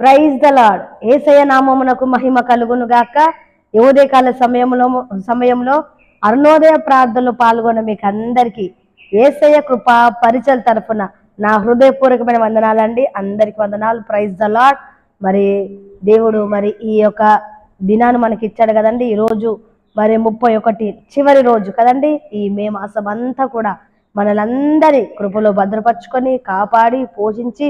Praise the lord ఏసయ నామమునకు మహిమ కలుగును గాక కాల సమయంలో సమయంలో అరుణోదయ ప్రార్థనలో పాల్గొన్న మీకు అందరికీ ఏసయ కృప పరిచయ తరఫున నా హృదయపూర్వకమైన వందనాలండి. అందరికి వందనాలు. ప్రైజ్ ద లాడ్ మరి దేవుడు మరి ఈ యొక్క దినాన్ని మనకి ఇచ్చాడు కదండి. ఈ రోజు మరి ముప్పై ఒకటి చివరి రోజు కదండి. ఈ మే మాసం అంతా కూడా మనలందరి కృపలో భద్రపరుచుకొని కాపాడి పోషించి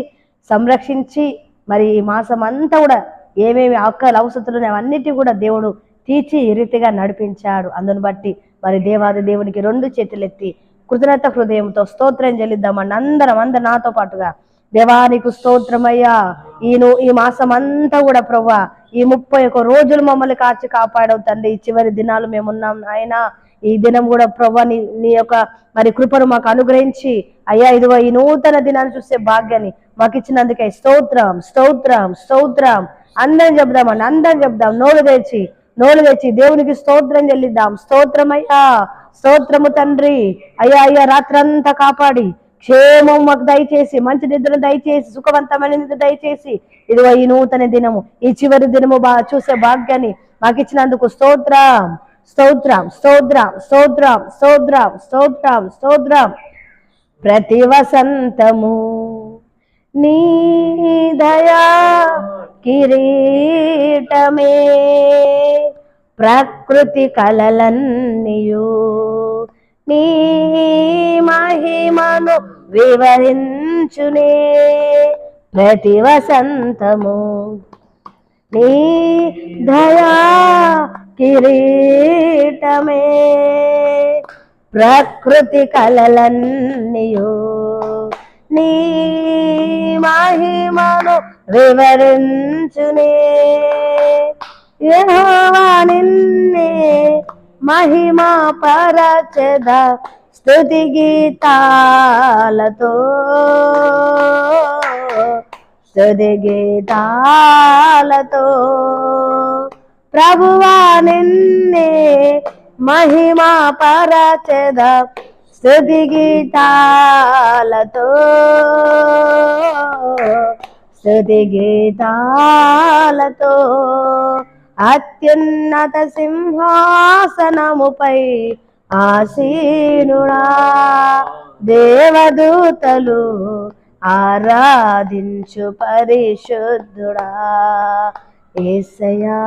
సంరక్షించి మరి ఈ మాసం అంతా కూడా ఏమేమి అక్కలు అవసరాలు అవన్నిటి కూడా దేవుడు తీర్చి ఈ రీతిగా నడిపించాడు. అందును బట్టి మరి దేవాది దేవునికి రెండు చేతులెత్తి కృతజ్ఞత హృదయంతో స్తోత్రం చెల్లిద్దామండి. అందరం అందరు నాతో పాటుగా దేవానికి స్తోత్రమయ్యా. ఈను ఈ మాసం అంతా కూడా ప్రభా ఈ ముప్పై ఒక రోజులు మమ్మల్ని కాచి కాపాడవు తండ్రి. ఈ చివరి దినాలు మేమున్నాం నాయనా. ఈ దినం కూడా ప్రభా నీ నీ యొక్క మరి కృపను మాకు అనుగ్రహించి అయ్యా ఇదిగో ఈ నూతన దినాన్ని చూసే భాగ్యాన్ని మాకు ఇచ్చినందుకే స్తోత్రం స్తోత్రం. స్తోత్రం అందరం చెప్దామండి అందరం చెప్దాం నోరు తెచ్చి నోరు తెచ్చి దేవునికి స్తోత్రం చెల్లిద్దాం. స్తోత్రం అయ్యా స్తోత్రము తండ్రి. అయ్యా అయ్యా రాత్రంతా కాపాడి. క్షేమం మాకు దయచేసి మంచి నిద్ర దయచేసి సుఖవంతమైన నిద్ర దయచేసి. ఇదిగో ఈ నూతన దినము ఈ చివరి దినము బా చూసే భాగ్యాన్ని మాకు ఇచ్చినందుకు స్తోత్రం. స్తోత్రం స్తోత్రం స్తోత్రం స్తోత్రం స్తోత్రం స్తోత్రం. ప్రతి వసంతము నీ దయా కిరీటమే. ప్రకృతి కలలన్నీయు నీ మహిమను వివరించునే. ప్రతి వసంతము నీ దయా కిరీటమే. ప్రకృతి కలలన్నీయు నీ మహిమను వివరించునే. యెహోవా నిన్నే మహిమా పరచద స్థుతి గీతాలతో. స్థుతి గీతాలతో. ప్రభువా నిన్నే మహిమా పరచద స్తుతి గీతాలతో స్తుతి గీతాలతో అత్యున్నత సింహాసనముపై ఆసీనుడా. దేవదూతలు ఆరాధించు పరిశుద్ధుడా. ఏసయా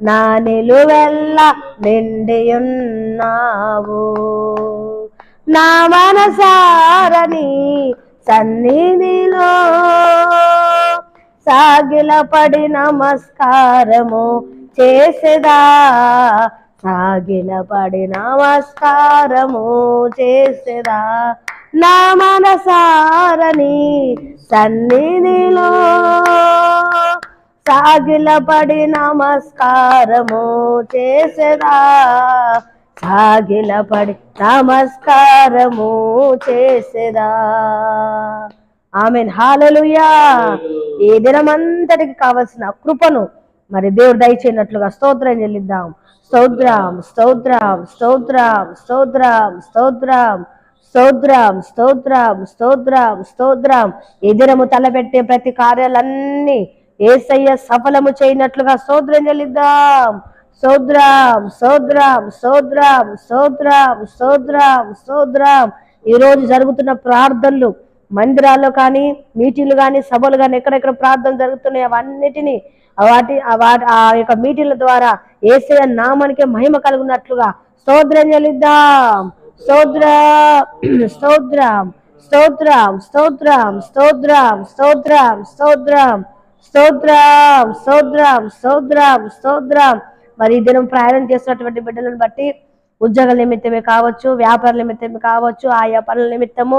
నా నిలువెల్ల నిండియున్నావు. నా మనసారని సన్నిధిలో సాగిలపడి నమస్కారము చేసేదా? సాగిలపడి నమస్కారము చేసేదా? నా మనసారని సన్నిధిలో సాగిలపడి నమస్కారము చేసేదా? సాగిలపడి నమస్కారము చేసేదా? ఆమెన్. హాలలుయా. ఈ దినమంతటికి కావలసిన కృపను మరి దేవుడు దయచేయనట్లుగా స్తోత్రం చెల్లిద్దాం. స్తోత్రం స్తోత్రం స్తోత్రం స్తోత్రం స్తోత్రం స్తోత్రం స్తోత్రం స్తోత్రం స్తోత్రం. ఈ దినము తలపెట్టే ప్రతి కార్యాలన్నీ ఏసయ్య సఫలము చేయనట్లుగా సోద్రం చెల్లిద్దాం. సోద్రాం సోద్రాం సోద్రాం సోద్రాం సోద్రాం సోద్రాం. రోజు జరుగుతున్న ప్రార్థనలు మందిరాల్లో కానీ మీటింగ్లు కానీ సభలు కానీ ఎక్కడెక్కడ ప్రార్థనలు జరుగుతున్నాయి అవన్నిటినీ వాటి వాటి ఆ యొక్క మీటింగ్ల ద్వారా ఏసయ్య నామానికి మహిమ కలుగునట్లుగా సోద్రం చెల్లిద్దాం. స్తోత్ర సోద్రాం స్తోత్రం స్తోత్రం స్తోత్రం స్తోత్రం స్తోత్రం స్తోత్రం స్తోత్రం స్తోత్రం స్తోత్రం మరి ఈ దినం ప్రయాణం చేస్తున్నటువంటి బిడ్డలను బట్టి ఉద్యోగాల నిమిత్తమే కావచ్చు వ్యాపార నిమిత్తమే కావచ్చు ఆయా పనుల నిమిత్తము.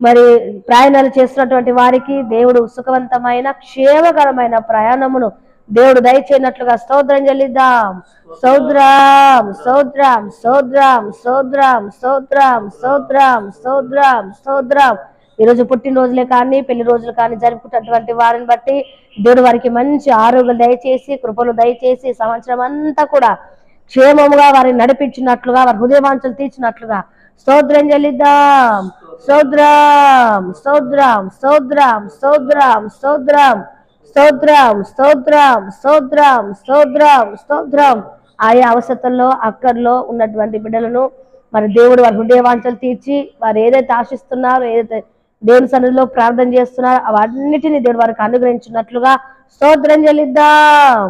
మరి ప్రయాణాలు చేస్తున్నటువంటి వారికి దేవుడు సుఖవంతమైన క్షేమకరమైన ప్రయాణమును దేవుడు దయచేయనట్లుగా స్తోత్రం చెల్లిద్దాం. స్తోత్రం స్తోత్రం స్తోత్రం స్తోత్రం స్తోత్రం స్తోత్రం స్తోత్రం స్తోత్రం. ఈరోజు పుట్టినరోజులే కానీ పెళ్ళి రోజులు కానీ జరుపుకున్నటువంటి వారిని బట్టి దేవుడు వారికి మంచి ఆరోగ్యం దయచేసి కృపలు దయచేసి సంవత్సరం అంతా కూడా క్షేమముగా వారిని నడిపించినట్లుగా వారి హృదయవాంచలు తీర్చినట్లుగా స్తోత్రం చెల్లిద్దాం. స్తోత్రం స్తోత్రం స్తోత్రం స్తోత్రం స్తోత్రం స్తోత్రం స్తోత్రం స్తోత్రం స్తోత్రం స్తోత్రం. ఆయా అవసరంలో అక్కర్లో ఉన్నటువంటి బిడ్డలను మరి దేవుడు వారి హృదయవాంఛలు తీర్చి వారు ఏదైతే ఆశిస్తున్నారో ఏదైతే దేవుని సన్నిధిలో ప్రార్థన చేస్తున్నారు అవన్నిటిని దేవుడు వారికి అనుగ్రహించినట్లుగా సోద్రం చెల్లిద్దాం.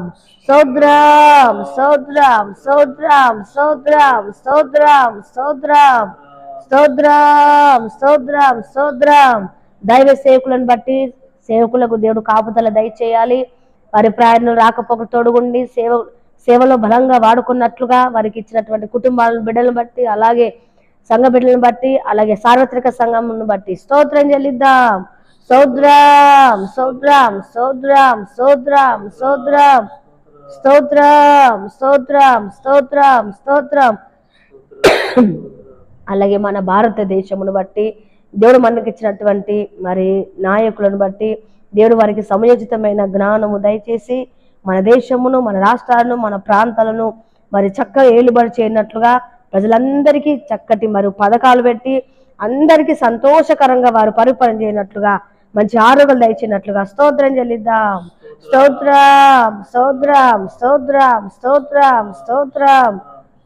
సోద్రం సోద్రం సోద్రం సోద్రం సోద్రం సోద్రం సోద్రం సోద్రం సోద్రం దైవ సేవకులను బట్టి సేవకులకు దేవుడు కాపుదల దయచేయాలి. వారి ప్రయాణం రాకపోక తోడుగుండి సేవ సేవలో బలంగా వాడుకున్నట్లుగా వారికి ఇచ్చినటువంటి కుటుంబాలను బిడ్డలను బట్టి అలాగే సంఘ బిడ్డలను బట్టి అలాగే సార్వత్రిక సంఘమును బట్టి స్తోత్రం చెల్లిద్దాం. సౌద్రం సోద్రాం సౌద్రం సోద్రాం సౌద్రం స్తోత్రం స్తోత్రం స్తోత్రం స్తోత్రం. అలాగే మన భారతదేశమును బట్టి దేవుడు మనకి ఇచ్చినటువంటి మరి నాయకులను బట్టి దేవుడు వారికి సమయోచితమైన జ్ఞానము దయచేసి మన దేశమును మన రాష్ట్రాలను మన ప్రాంతాలను మరి చక్కగా ఏలుబడి చేయనట్లుగా ప్రజలందరికీ చక్కటి మరి పథకాలు పెట్టి అందరికీ సంతోషకరంగా వారు పరిపాలన చేయనట్లుగా మంచి ఆరోగ్యాలు దయచేయనట్లుగా స్తోత్రం చెల్లిద్దాం. స్తోత్రం స్తోత్రం స్తోత్రం స్తోత్రం స్తోత్రం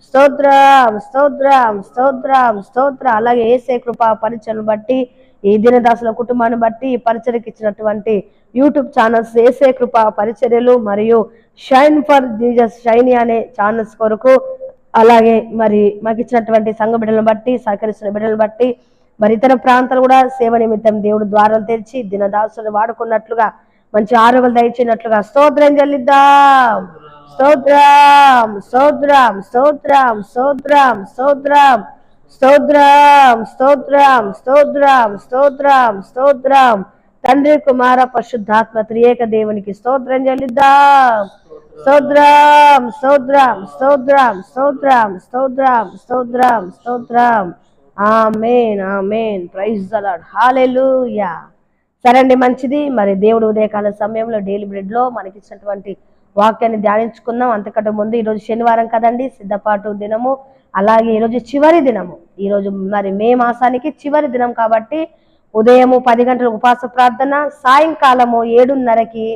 స్తోత్రం స్తోత్రం స్తోత్రం స్తోత్ర. అలాగే ఏసే కృప పరిచయను బట్టి ఈ దినదాసుల కుటుంబాన్ని బట్టి ఈ పరిచయకి ఇచ్చినటువంటి యూట్యూబ్ ఛానల్స్ ఏసే కృప పరిచర్యలు మరియు షైన్ ఫర్ జీజస్ షైని అనే ఛానల్స్ కొరకు అలాగే మరి మాకు ఇచ్చినటువంటి సంఘ బిడ్డలను బట్టి సహకరిస్తున్న బిడ్డలను బట్టి మరి ఇతర ప్రాంతాలు కూడా సేవ నిమిత్తం దేవుడు ద్వారాలు తెరిచి దినదాసులు వాడుకున్నట్లుగా మంచి ఆరోగ్యాలు దయచినట్లుగా స్తోత్రం చెల్లిద్దాం. స్తోత్రం స్తోత్రం స్తోత్రం స్తోత్రం స్తోత్రం స్తోత్రం స్తోత్రం స్తోత్రం స్తోత్రం స్తోత్రం. తండ్రి కుమార పరిశుద్ధాత్మ త్రియేక దేవునికి స్తోత్రం చెల్లిద్దాం. స్తోత్రం స్తోత్రం స్తోత్రం స్తోత్రం స్తోత్రం స్తోత్రం స్తోత్రం amen amen. Praise the hallelujah సరే అండి మంచిది. మరి దేవుడు ఉదయకాల సమయంలో డైలీ బ్రెడ్లో మనకిచ్చినటువంటి మనకి ఇచ్చినటువంటి వాక్యాన్ని ధ్యానించుకుందాం. అంతకంటే ముందు ఈరోజు శనివారం కదండి సిద్ధపాటు దినము. అలాగే ఈరోజు చివరి దినము. ఈరోజు మరి మే మాసానికి చివరి దినం కాబట్టి ఉదయము పది గంటల ఉపవాస ప్రార్థన సాయంకాలము ఏడున్నరకి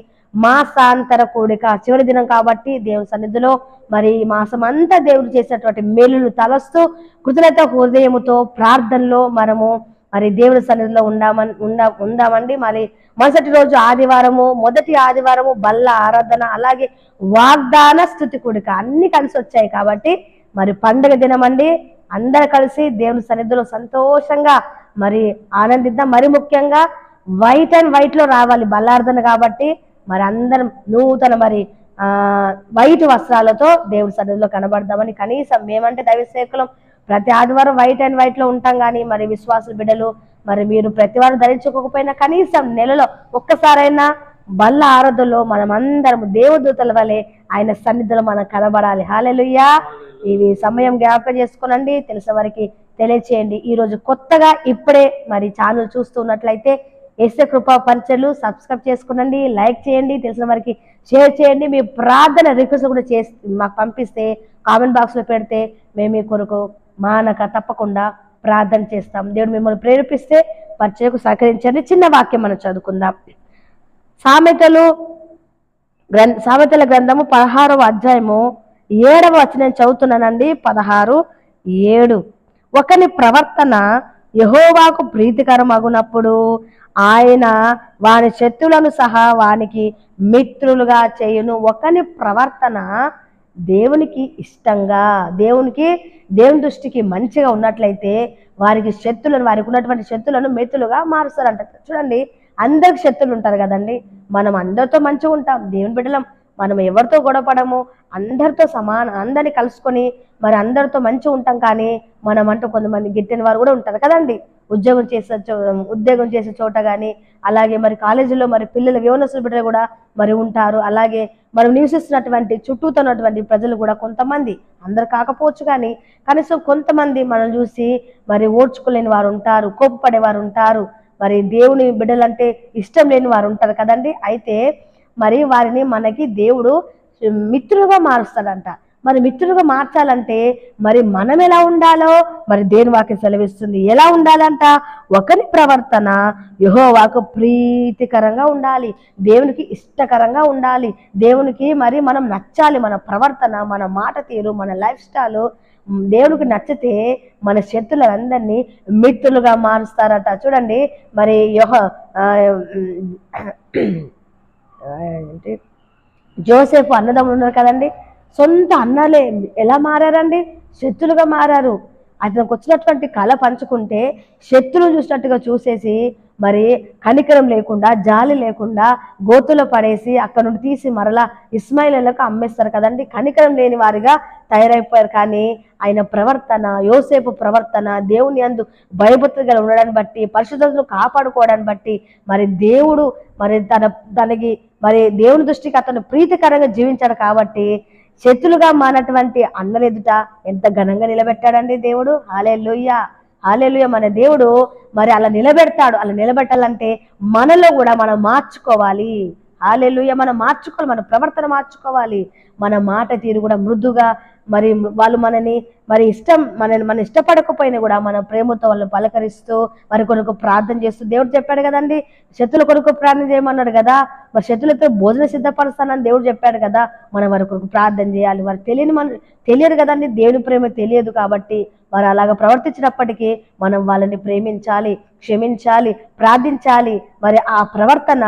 మాసాంతర కూడిక చివరి దినం కాబట్టి దేవుని సన్నిధిలో మరి ఈ మాసం అంతా దేవుడు చేసినటువంటి మేలులు తలస్తూ కృతజ్ఞత హృదయముతో ప్రార్థనలో మనము మరి దేవుని సన్నిధిలో ఉండామని ఉండా ఉందామండి. మరి మరుసటి రోజు ఆదివారము మొదటి ఆదివారము బల్ల ఆరాధన అలాగే వాగ్దాన స్థుతి కూడిక అన్ని కలిసి వచ్చాయి కాబట్టి మరి పండుగ అండి అందరు కలిసి దేవుని సన్నిధిలో సంతోషంగా మరి ఆనందిద్దాం. మరి ముఖ్యంగా వైట్ అండ్ వైట్లో రావాలి బల్లార్థన కాబట్టి మరి అందరం నూతన మరి ఆ వైట్ వస్త్రాలతో దేవుడి సన్నిధిలో కనబడదామని కనీసం మేమంటే దైవ సేవకులం ప్రతి ఆదివారం వైట్ అండ్ వైట్లో ఉంటాం కానీ మరి విశ్వాసుల బిడ్డలు మరి మీరు ప్రతి వారం ధరించుకోకపోయినా కనీసం నెలలో ఒక్కసారైనా బల్ల ఆరాధనలో మనం అందరం దేవదూతల వలె ఆయన సన్నిధిలో మనం కనబడాలి. హాలెలుయ్యా ఇవి సమయం జ్ఞాపకం చేసుకోనండి. తెలిసిన వారికి తెలియచేయండి. ఈ రోజు కొత్తగా ఇప్పుడే మరి ఛానల్ చూస్తున్నట్లయితే ఎస్ఏ కృపా పరిచయలు సబ్స్క్రైబ్ చేసుకునండి లైక్ చేయండి తెలిసిన వారికి షేర్ చేయండి. మీ ప్రార్థన రిక్వెస్ట్ కూడా చేసి మాకు పంపిస్తే కామెంట్ బాక్స్లో పెడితే మేము మీ కొరకు మానక తప్పకుండా ప్రార్థన చేస్తాం. దేవుడు మిమ్మల్ని ప్రేరేపిస్తే పరిచయకు సహకరించండి. చిన్న వాక్యం మనం చదువుకుందాం. సామెతలు గ్రంథ సామెతల గ్రంథము పదహారవ అధ్యాయము ఏడవ వచనం చదువుతున్నానండి. పదహారు ఏడు. ఒకని ప్రవర్తన యహోవాకు ప్రీతికరమగునప్పుడు ఆయన వాని శత్రులను సహా వానికి మిత్రులుగా చేయును. ఒకని ప్రవర్తన దేవునికి ఇష్టంగా దేవునికి దేవుని దృష్టికి మంచిగా ఉన్నట్లయితే వారికి శత్రులను వారికి ఉన్నటువంటి శత్రులను మిత్రులుగా మారుస్తారంట. చూడండి అందరికి శత్రులు ఉంటారు కదండి. మనం అందరితో మంచిగా ఉంటాం దేవుని బిడ్డలం. మనం ఎవరితో గొడవపడము? అందరితో సమాన అందరిని కలుసుకొని మరి అందరితో మంచిగా ఉంటాం కానీ మనం అంటూ కొంతమంది గిట్టిన వారు కూడా ఉంటారు కదండి. ఉద్యోగం చేసే చో ఉద్యోగం చేసే చోట కానీ అలాగే మరి కాలేజీలో మరి పిల్లల యువనస్తుల బిడ్డలు కూడా మరి ఉంటారు. అలాగే మనం నివసిస్తున్నటువంటి చుట్టూతో ఉన్నటువంటి ప్రజలు కూడా కొంతమంది. అందరు కాకపోవచ్చు కానీ కనీసం కొంతమంది మనం చూసి మరి ఓడ్చుకోలేని వారు ఉంటారు కోపపడే వారు ఉంటారు. మరి దేవుని బిడ్డలంటే ఇష్టం లేని వారు ఉంటారు కదండి. అయితే మరి వారిని మనకి దేవుడు మిత్రులుగా మారుస్తాడంట. మరి మిత్రులుగా మార్చాలంటే మరి మనం ఎలా ఉండాలో మరి దేని వాకి సెలవిస్తుంది. ఎలా ఉండాలంట? ఒకరి ప్రవర్తన యహోవాకు ప్రీతికరంగా ఉండాలి. దేవునికి ఇష్టకరంగా ఉండాలి. దేవునికి మరి మనం నచ్చాలి. మన ప్రవర్తన మన మాట తీరు మన లైఫ్ స్టైల్ దేవునికి నచ్చితే మన శత్రులందరినీ మిత్రులుగా మారుస్తారట. చూడండి మరి యహో ఏంటి జోసేఫ్ అన్నదమ్ములు ఉన్నారు కదండి. సొంత అన్నలే. ఎలా మారారండి? శత్రులుగా మారారు. అతనికి వచ్చినటువంటి కళ పంచుకుంటే శత్రులు చూసినట్టుగా చూసేసి మరి కనికరం లేకుండా జాలి లేకుండా గోతులో పడేసి అక్కడ నుండి తీసి మరలా ఇస్మాయిలకు అమ్మేస్తారు కదండి. కనికరం లేని వారిగా తయారైపోయారు. కానీ ఆయన ప్రవర్తన యోసేపు ప్రవర్తన దేవుని అందు భయభక్తులుగా ఉండడాన్ని బట్టి పరిశుద్ధతను కాపాడుకోవడాన్ని బట్టి మరి దేవుడు మరి తన తనకి మరి దేవుని దృష్టికి అతను ప్రీతికరంగా జీవించాడు కాబట్టి శత్రులుగా మానటువంటి అన్నల ఎదుట ఎంత ఘనంగా నిలబెట్టాడండి దేవుడు. హాలేలుయ్య హాలేలుయ్య మన దేవుడు మరి అలా నిలబెడతాడు. అలా నిలబెట్టాలంటే మనలో కూడా మనం మార్చుకోవాలి. హాలేలుయ్య మనం మార్చుకోవాలి. మన ప్రవర్తన మార్చుకోవాలి. మన మాట తీరు కూడా మృదుగా మరి వాళ్ళు మనని మరి ఇష్టం మనని మన ఇష్టపడకపోయినా కూడా మన ప్రేమతో వాళ్ళని పలకరిస్తూ మరి కొరకు ప్రార్థన చేస్తూ దేవుడు చెప్పాడు కదండి. శత్రుల కొరకు ప్రార్థన చేయమన్నాడు కదా. మరి శత్రులతో భోజనం సిద్ధపరుస్తానని దేవుడు చెప్పాడు కదా. మనం వారి కొరకు ప్రార్థన చేయాలి. వారు తెలియని మన తెలియదు కదండి. దేవుని ప్రేమ తెలియదు కాబట్టి వారు అలాగ ప్రవర్తించినప్పటికీ మనం వాళ్ళని ప్రేమించాలి క్షమించాలి ప్రార్థించాలి. మరి ఆ ప్రవర్తన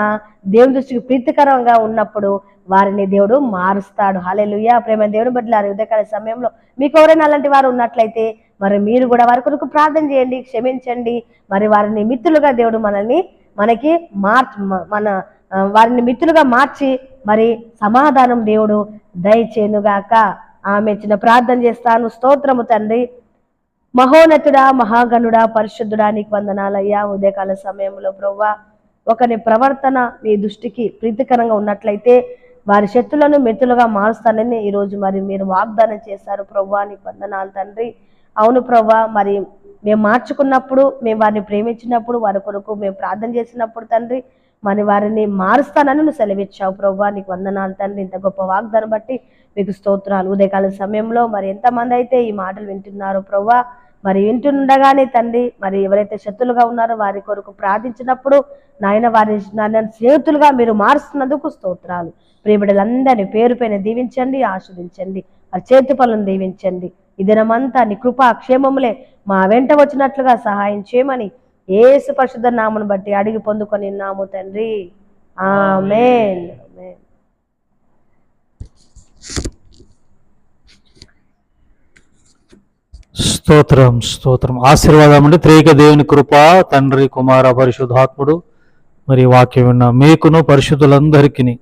దేవుని దృష్టికి ప్రీతికరంగా ఉన్నప్పుడు వారిని దేవుడు మారుస్తాడు. హాలేలుయ్య ప్రేమ దేవుని బట్టి ఉదయకాల సమయంలో మీకు ఎవరైనా అలాంటి వారు ఉన్నట్లయితే మరి మీరు కూడా వారి కొరకు ప్రార్థన చేయండి క్షమించండి. మరి వారిని మిత్రులుగా దేవుడు మనల్ని మనకి మార్చ్ మన వారిని మిత్రులుగా మార్చి మరి సమాధానం దేవుడు దయచేనుగాక ఆమె చిన్న ప్రార్థన చేస్తాను. స్తోత్రము తండ్రి. మహోన్నతుడా మహాగణుడా పరిశుద్ధుడా నీకు వందనాలయ్యా. ఉదయకాల సమయంలో ప్రవ్వా ఒకరి ప్రవర్తన మీ దృష్టికి ప్రీతికరంగా ఉన్నట్లయితే వారి శత్రులను మెతులుగా మారుస్తానని ఈరోజు మరి మీరు వాగ్దానం చేశారు. ప్రవ్వా నీకు వందనాలు తండ్రి. అవును ప్రవ్వా మరి మేము మార్చుకున్నప్పుడు మేము వారిని ప్రేమించినప్పుడు వారి కొరకు మేము ప్రార్థన చేసినప్పుడు తండ్రి మరి వారిని మారుస్తానని నువ్వు సెలవిచ్చావు. ప్రవ్వా నీకు వందనాలు తండ్రి. ఇంత గొప్ప వాగ్దానం బట్టి మీకు స్తోత్రాలు. ఉదయకాల సమయంలో మరి ఎంతమంది అయితే ఈ మాటలు వింటున్నారు ప్రవ్వా మరి వింటుండగానే తండ్రి మరి ఎవరైతే శత్రులుగా ఉన్నారో వారి కొరకు ప్రార్థించినప్పుడు నాయన వారి నాయన స్నేహితులుగా మీరు మారుస్తున్నందుకు స్తోత్రాలు. ప్రియబిడ్డలందరినీ పేరు పైన దీవించండి ఆస్వాదించండి వారి చేతి పనులను దీవించండి. ఈ దినమంతా నీ కృపా క్షేమములే మా వెంట వచ్చినట్లుగా సహాయం చేయమని ఏసు పరిశుద్ధ నామను బట్టి అడిగి పొందుకొని నాము తండ్రి. ఆమేన్. ఆమేన్. స్తోత్రం స్తోత్రం. ఆశీర్వాదం అంటే త్రేక దేవుని కృప తండ్రి కుమార పరిశుద్ధాత్ముడు. మరి వాక్యం విన్న మీకును పరిశుద్ధులందరికీ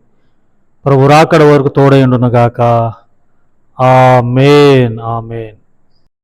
ప్రభు రాకడ వరకు తోడైండును గాక ఆ ఆమేన్.